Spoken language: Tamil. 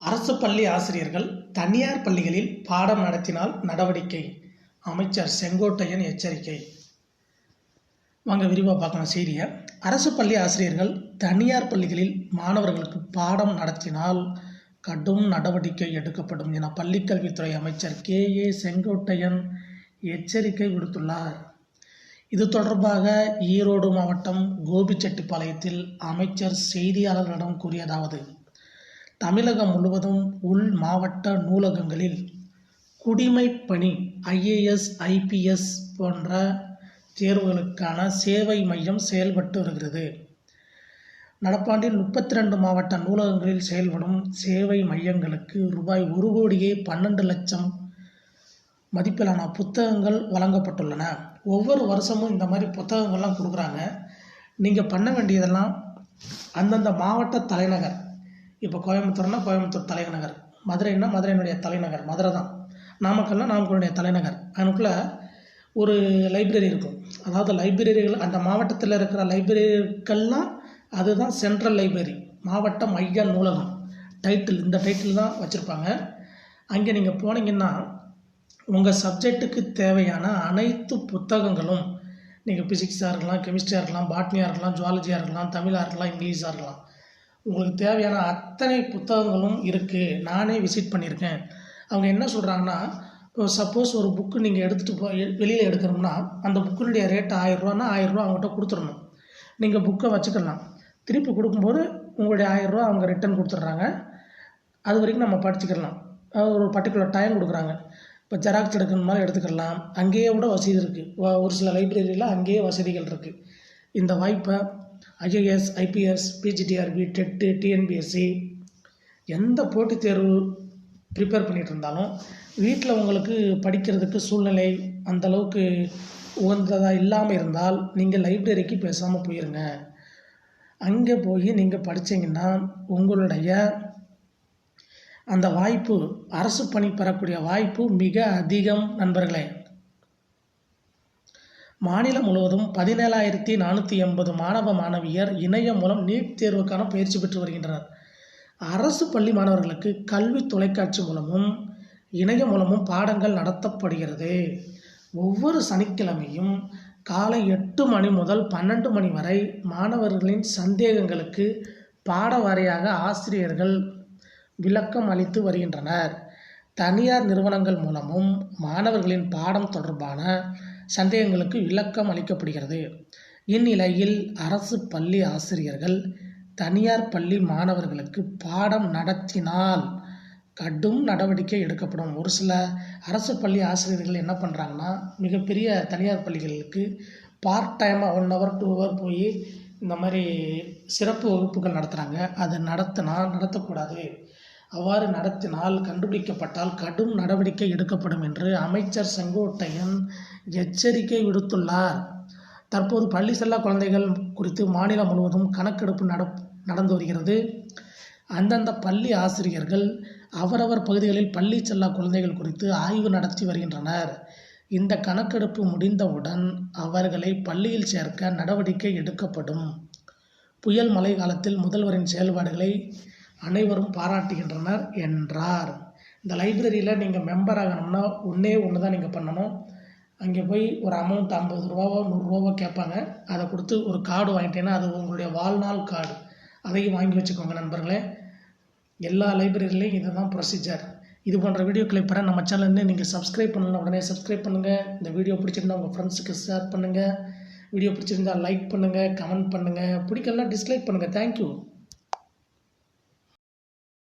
அரசு பள்ளி ஆசிரியர்கள் தனியார் பள்ளிகளில் பாடம் நடத்தினால் நடவடிக்கை. அமைச்சர் செங்கோட்டையன் எச்சரிக்கை. வாங்க விரிவாக பார்க்கலாம் செய்தியை. அரசு பள்ளி ஆசிரியர்கள் தனியார் பள்ளிகளில் மாணவர்களுக்கு பாடம் நடத்தினால் கடும் நடவடிக்கை எடுக்கப்படும் என பள்ளிக்கல்வித்துறை அமைச்சர் கே. ஏ. செங்கோட்டையன் எச்சரிக்கை விடுத்துள்ளார். இது தொடர்பாக ஈரோடு மாவட்டம் கோபிச்செட்டிப்பாளையத்தில் அமைச்சர் செய்தியாளர்களிடம் கூறியதாவது தமிழகம் முழுவதும் உள் மாவட்ட நூலகங்களில் குடிமைப்பணி ஐஏஎஸ் ஐபிஎஸ் போன்ற தேர்வுகளுக்கான சேவை மையம் செயல்பட்டு வருகிறது. நடப்பாண்டில் முப்பத்தி ரெண்டு மாவட்ட நூலகங்களில் செயல்படும் சேவை மையங்களுக்கு ரூபாய் ஒரு கோடியே பன்னெண்டு லட்சம் மதிப்பிலான புத்தகங்கள் வழங்கப்பட்டுள்ளன. ஒவ்வொரு வருஷமும் இந்த மாதிரி புத்தகங்கள்லாம் கொடுக்குறாங்க. நீங்கள் பண்ண வேண்டியதெல்லாம் அந்தந்த மாவட்ட தலைநகர் இப்போ கோயம்புத்தூர்னா கோயம்புத்தூர் தலைநகர். மதுரைன்னா மதுரையினுடைய தலைநகர். மதுரை தான். நாமக்கல்னால் நாமக்கலுடைய தலைநகர். அதனுக்குள்ளே ஒரு லைப்ரரி இருக்கும். அதாவது லைப்ரரிகள் அந்த மாவட்டத்தில் இருக்கிற லைப்ரரிகள்லாம் அதுதான் சென்ட்ரல் லைப்ரரி. மாவட்ட மைய நூலகம். டைட்டில் இந்த டைட்டில் தான் வச்சுருப்பாங்க. அங்கே நீங்கள் போனீங்கன்னா உங்கள் சப்ஜெக்ட்டுக்கு தேவையான அனைத்து புத்தகங்களும் நீங்கள் ஃபிசிக்ஸாக இருக்கலாம் கெமிஸ்ட்ரியாக இருக்கலாம் பாட்னியாக இருக்கலாம் ஜுவாலஜியாக இருக்கலாம் தமிழாக இருக்கலாம் இங்கிலீஷாக இருக்கலாம். உங்களுக்கு தேவையான அத்தனை புத்தகங்களும் இருக்குது நானே விசிட் பண்ணியிருக்கேன். அவங்க என்ன சொல்கிறாங்கன்னா இப்போ சப்போஸ் ஒரு புக்கு நீங்கள் எடுத்துகிட்டு போ வெளியில் எடுக்கணும்னா அந்த புக்கினுடைய ரேட் ஆயிரரூவானா ஆயிரரூவா அவங்ககிட்ட கொடுத்துடணும். நீங்கள் புக்கை வச்சுக்கலாம். திருப்பி கொடுக்கும்போது உங்களுடைய ஆயிரரூவா அவங்க ரிட்டர்ன் கொடுத்துட்றாங்க. அது வரைக்கும் நம்ம படிச்சுக்கலாம். அது ஒரு பர்டிகுலர் டைம் கொடுக்குறாங்க. இப்போ ஜெராக்ஸ் எடுக்கணும்னாலும் எடுத்துக்கலாம். அங்கேயே கூட வசதி இருக்குது ஒரு சில லைப்ரரியில் அங்கேயே வசதிகள் இருக்குது இந்த வாய்ப்பை IAS IPS PGTRB TET TNPSC எந்த போட்டித் தேர்வு ப்ரிப்பேர் பண்ணிகிட்டு இருந்தாலும் வீட்டில் உங்களுக்கு படிக்கிறதுக்கு சூழ்நிலை அந்தளவுக்கு உகந்ததாக இல்லாமல் இருந்தால் நீங்கள் லைப்ரரிக்கு பேசாமல் போயிருங்க. அங்கே போய் நீங்கள் படித்தீங்கன்னா உங்களுடைய அந்த வாய்ப்பு அரசு பணி பெறக்கூடிய வாய்ப்பு மிக அதிகம் நண்பர்களே. மாநிலம் முழுவதும் பதினேழாயிரத்தி நானூற்றி எண்பது மாணவ மாணவியர் இணையம் மூலம் நீட் தேர்வுக்கான பயிற்சி பெற்று வருகின்றனர். அரசு பள்ளி மாணவர்களுக்கு கல்வி தொலைக்காட்சி மூலமும் இணையம் மூலமும் பாடங்கள் நடத்தப்படுகிறது. ஒவ்வொரு சனிக்கிழமையும் காலை எட்டு மணி முதல் பன்னெண்டு மணி வரை மாணவர்களின் சந்தேகங்களுக்கு பாட வாரியாக ஆசிரியர்கள் விளக்கம் அளித்து வருகின்றனர். தனியார் நிறுவனங்கள் மூலமும் மாணவர்களின் பாடம் தொடர்பான சந்தேகங்களுக்கு விளக்கம் அளிக்கப்படுகிறது. இந்நிலையில் அரசு பள்ளி ஆசிரியர்கள் தனியார் பள்ளி மாணவர்களுக்கு பாடம் நடத்தினால் கடும் நடவடிக்கை எடுக்கப்படும். ஒரு சில அரசு பள்ளி ஆசிரியர்கள் என்ன பண்ணுறாங்கன்னா மிகப்பெரிய தனியார் பள்ளிகளுக்கு பார்ட் டைமாக ஒன் ஹவர் டூ ஹவர் போய் இந்த மாதிரி சிறப்பு வகுப்புகள் நடத்துகிறாங்க அது நடத்தினா நடத்தக்கூடாது. அவ்வாறு நடத்தினால் கண்டுபிடிக்கப்பட்டால் கடும் நடவடிக்கை எடுக்கப்படும் என்று அமைச்சர் செங்கோட்டையன் எச்சரிக்கை விடுத்துள்ளார். தற்போது பள்ளி செல்லா குழந்தைகள் குறித்து மாநிலம் முழுவதும் கணக்கெடுப்பு நட நடந்து வருகிறது. அந்தந்த பள்ளி ஆசிரியர்கள் அவரவர் பகுதிகளில் பள்ளி செல்லா குழந்தைகள் குறித்து ஆய்வு நடத்தி வருகின்றனர். இந்த கணக்கெடுப்பு முடிந்தவுடன் அவர்களை பள்ளியில் சேர்க்க நடவடிக்கை எடுக்கப்படும். புயல் மழை காலத்தில் முதல்வரின் செயல்பாடுகளை அனைவரும் பாராட்டுகின்றனர் என்றார். இந்த லைப்ரரியில் நீங்கள் மெம்பர் ஆகணும்னா ஒன்றே ஒன்று தான் நீங்கள் பண்ணணும். அங்கே போய் ஒரு அமௌண்ட் ஐம்பது ரூபாவோ நூறுரூவாவோ கேட்பாங்க. அதை கொடுத்து ஒரு கார்டு வாங்கிட்டேன்னா அது உங்களுடைய வாழ்நாள் கார்டு அதையும் வாங்கி வச்சுக்கோங்க நண்பர்களே. எல்லா லைப்ரரிலையும் இது தான் ப்ரொசீஜர் இது போன்ற வீடியோக்களை பெற நம்ம சேனல்னு நீங்கள் சப்ஸ்கிரைப் பண்ணலாம் உடனே சப்ஸ்கிரைப் பண்ணுங்கள் இந்த வீடியோ பிடிச்சிருந்தா உங்கள் ஃப்ரெண்ட்ஸுக்கு ஷேர் பண்ணுங்கள் வீடியோ பிடிச்சிருந்தா லைக் பண்ணுங்கள் கமெண்ட் பண்ணுங்கள் பிடிக்கலாம் டிஸ்லைக் பண்ணுங்கள் தேங்க்யூ